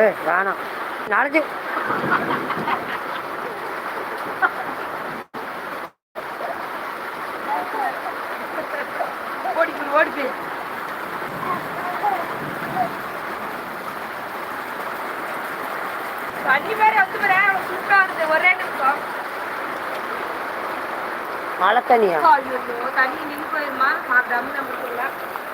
ஏய் வேணாம். நாளைக்கு. ஓடி போய் ஓடி போய் தண்ணி மாதிரி வந்து சூப்பரா இருந்தது. ஒரே நிமிஷம். மழை தண்ணியா? தண்ணி நின்று போயிருமா? நம்மளுக்குள்ள ஆடு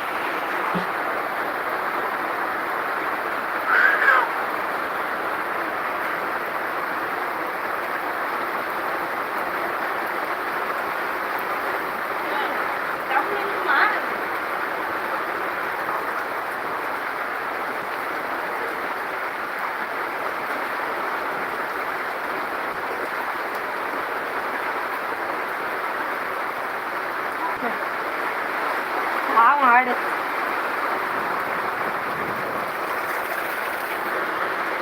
தண்ணி நின்றுமா பாவம் ஆடு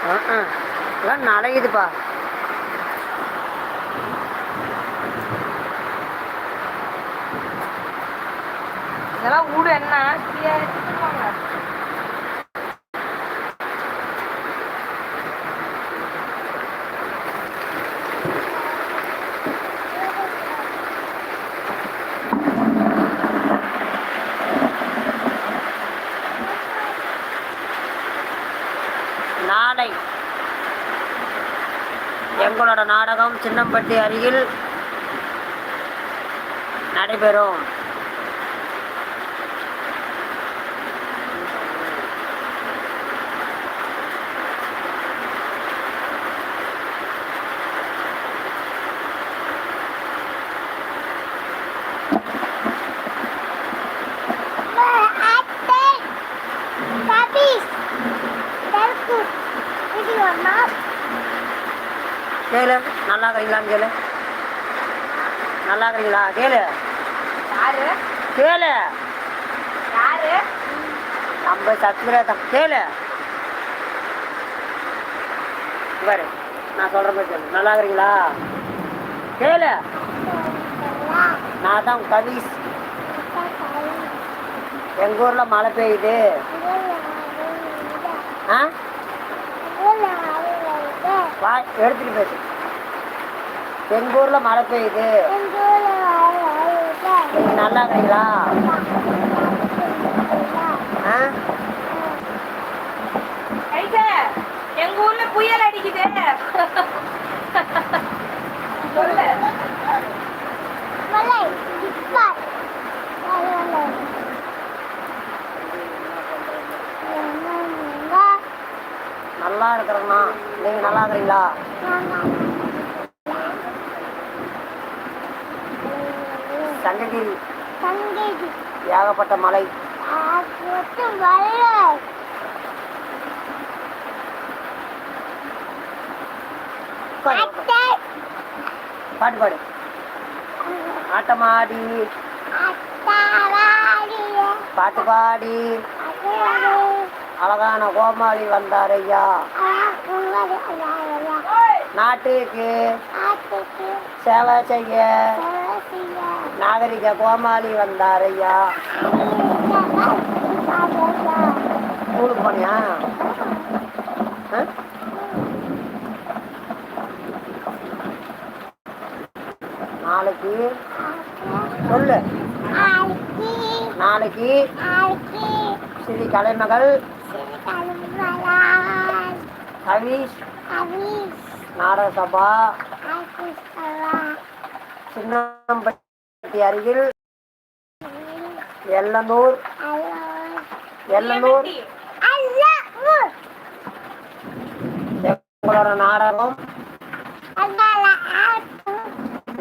ஆ ஆ எல்லாம் இதெல்லாம் ஊடு என்ன? நாடகம் சின்னம்பட்டி அருகில் நடைபெறும். கேளு நல்லா இருக்கிறீங்களான்னு கேளு. நல்லா இருக்கிறீங்களா கேளு. யாரு? கேளு. யாரு? நம்ம சத்மிரதம் கேளு. பாரு நான் சொல்ற மாதிரி கேளு நல்லா இருக்கிறீங்களா கேளு. நான் தான் கவிஸ் எங்கள் ஊரில் மழை பெய்யுது? ஆ? வா எடுத்துட்டு பேசு எங்கள் ஊரில் மழை பெய்யுது. நீங்க நல்லா இருக்கிறீங்களா ஆ எங்க ஊர்ல புயல் அடிக்குது. நல்லா இருக்கிறேண்ணா நீங்கள் நல்லா இருக்கிறீங்களா? சங்ககிரி. ஏகப்பட்ட மலை. பாட்டு பாடு. ஆட்டமாடி. பாட்டு பாடி. அழகான கோமாளி வந்தார் ஐயா. நாட்டுக்கு. சேவை செய்ய நாகரிக கோமாளி வந்தார் ஐயா ஸ்கூலுக்கு போனியா? நாளைக்கு. சொல்லு. நாளைக்கு. ஸ்ரீ கலைமகள். கவிஷ் நாடக சபா சின்னம்பட்டி அருகில் எல்லனூர் எல்லனூர் எங்களோட நாடகம்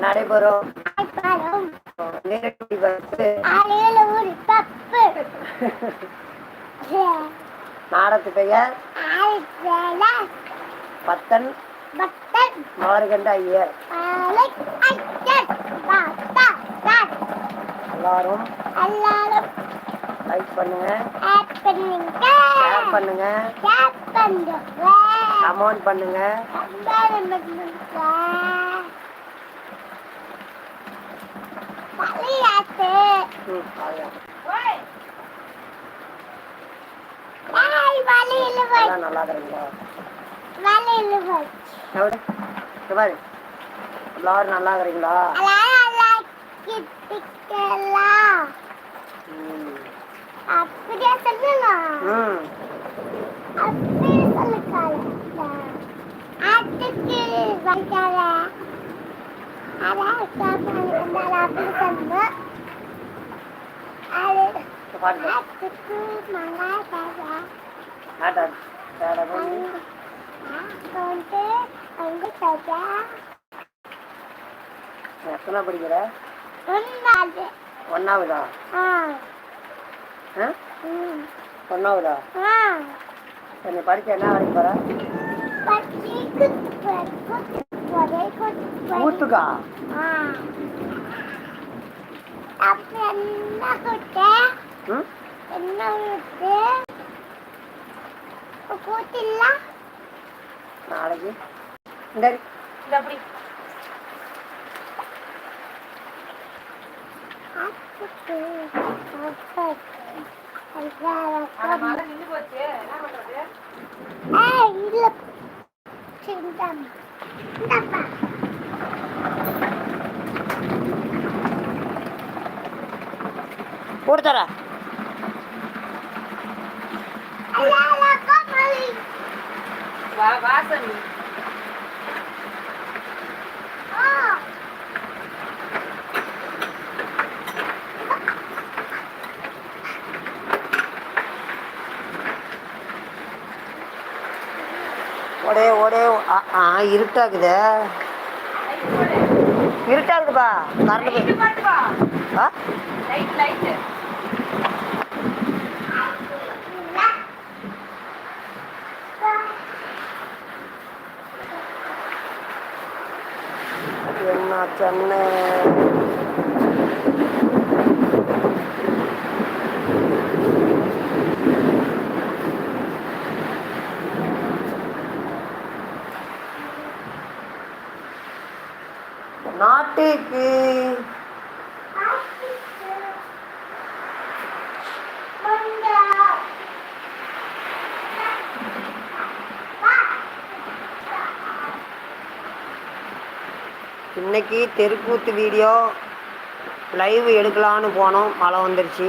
நடைபெறும். நாடகத்து பெயர் பத்தன். மலர்கண்ட ஐயர். எல்லாரும் எல்லாரும் லைக் பண்ணுங்க. ஆட் பண்ணுங்க. கமெண்ட் பண்ணுங்க நல்லா இருக்கிறீங்களா எல்லாரும் நல்லா இருக்கிறீங்களா. அப்படியே சொல்லுங்க. ம். அப்படி சொல்லுங்க பாட்டு எத்தனை படிக்கிற? ஒன்னாவதா. ஒன்னாவதா? நீ படிக்க என்ன வரைக்கும் போற? பச்சி குத்து குத்து போதே குத்து ஊத்துக்கா ஆ. அப்புறம் என்ன குத்த? ம்? என்ன குத்து? கூத்தில்ல நாளைக்கு. இந்த அப்படி. போட்டு தர அல்லால கமலி வா வாசன் ஆ ஒடே ஒடே ஆ, இருட்டாக்குதே இருட்டாக்குதுப்பா கரண்ட் ஆ? சென்னை நாட்டுக்கு இன்னைக்கு தெருக்கூத்து வீடியோ லைவ் எடுக்கலான்னு போனோம். மழை வந்துருச்சு.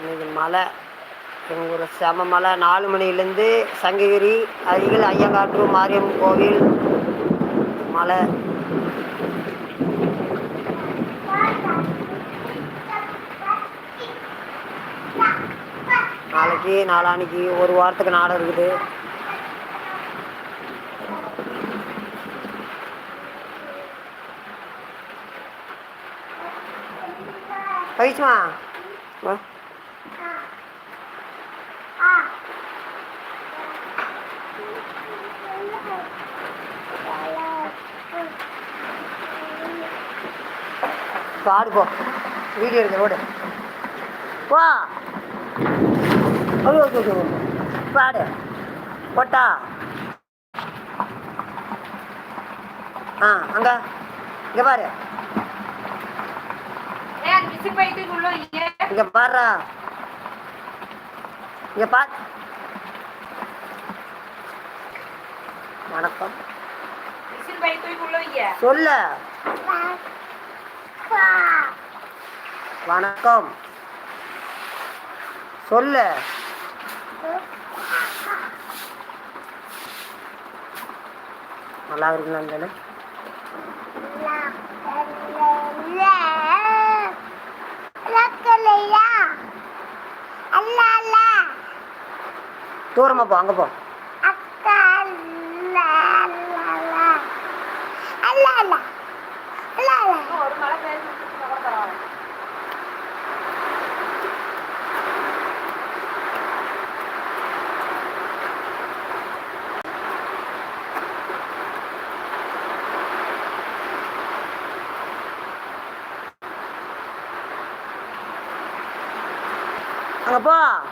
இன்னைக்கு மழை. எங்கள் ஊர் செம மழை. நாலு மணிலேருந்து சங்ககிரி அருகில் ஐயங்காற்று மாரியம்மன் கோவில். மழை. நாளைக்கு நாளான்னைக்கு ஒரு வாரத்துக்கு நாடகம் இருக்குது. பயிச்சுமா வா. பாடு போ. வீடியோ எடுக்க ஓடு. வா பாடு. போட்டா. ஆ அங்க. இங்க பாரு. இங்க இங்க பார். வணக்கம். மிஷின் பை வைங்க சொல்ல. வணக்கம். சொல்லு. நல்லா இருக்குங்களா தானே லக்கலையா தூரமா போ அங்க போ. Apa.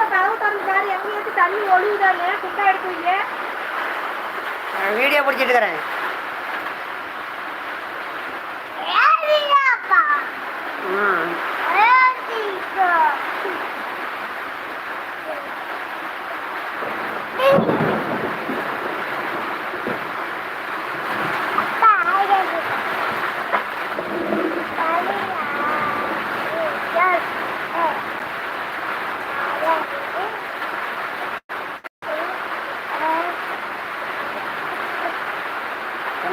வீட்டுக்குள்ள கதவு திறந்து பாரு எங்க ஏத்தி தண்ணி ஒழுகுதானே குண்டா எடுத்து வைங்க வீடியோ பிடிச்சிட்டு இருக்கிறேன். ம்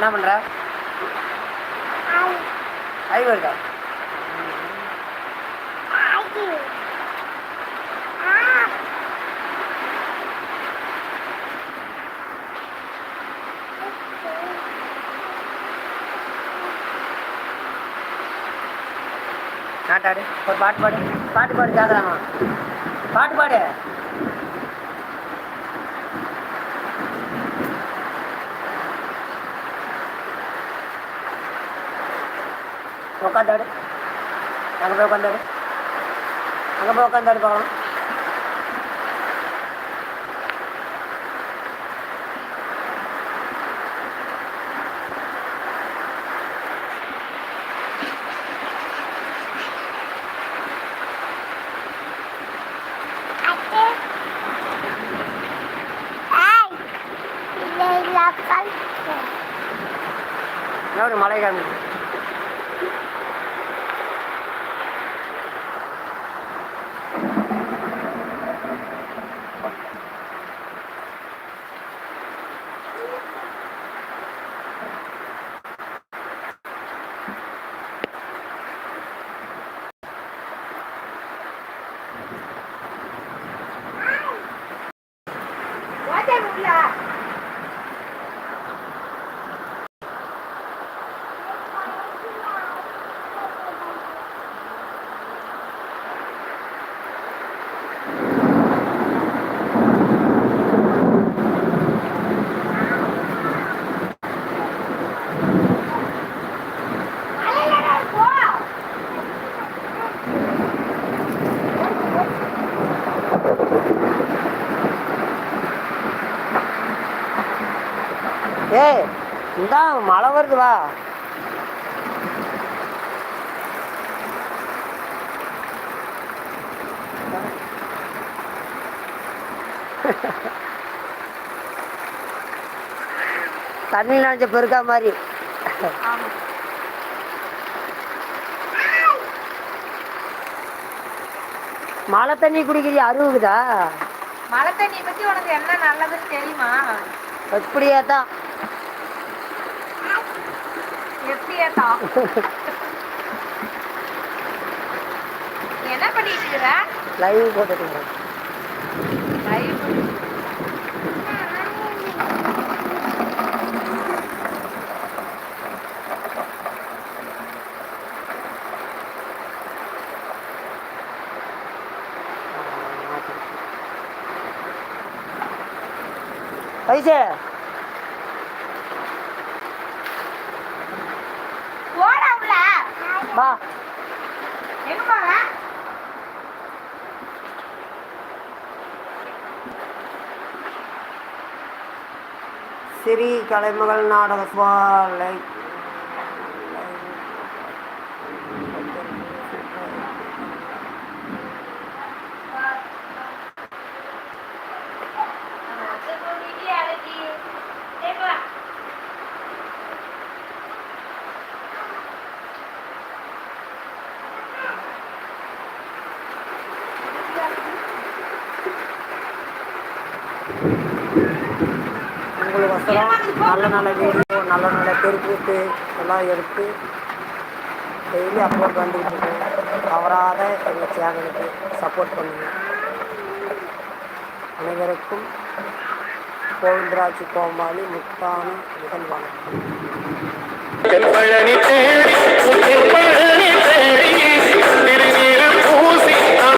என்ன பண்ணுற அறிவு இருக்கா நாட்டாடு ஒரு பாட்டு பாடு. பாட்டு பாடு ஜாதகமா. பாட்டு பாடு. உட்காந்தாடு அங்கே போய் உட்காந்தாடு அங்கே போய் உட்காந்தாடு பார்க்கலாம் என்ன ஒரு மலை காமி மழை வருது வா. தண்ணி நினைச்ச பெருக்கா மாதிரி. மழை தண்ணி குடிக்கிறியா? அருவுக்குதா மழை தண்ணி பத்தி உனக்கு என்ன நல்லதுன்னு தெரியுமா? எப்படியே தான் எப்படி என்ன பண்ணிட்டு இருக்கிற லைவ் போட்டுட்டு லைவ் பைசே போடா உள்ள வா எங்க போற சிறி கலைமகள் நாடக சுவாலை. உங்களுக்கொசரம் நல்ல நல்ல வீடியோ நல்ல நல்ல தெருக்கூத்து எல்லாம் எடுத்து டெய்லி அப்லோட் வந்துக்கிட்டு இருக்கு. தவறாத எங்கள் சேனலுக்கு சப்போர்ட் பண்ணுங்கள் அனைவருக்கும் கோவிந்தராஜ் கோமாளி முத்தான முதல் வணக்கம். தேடி.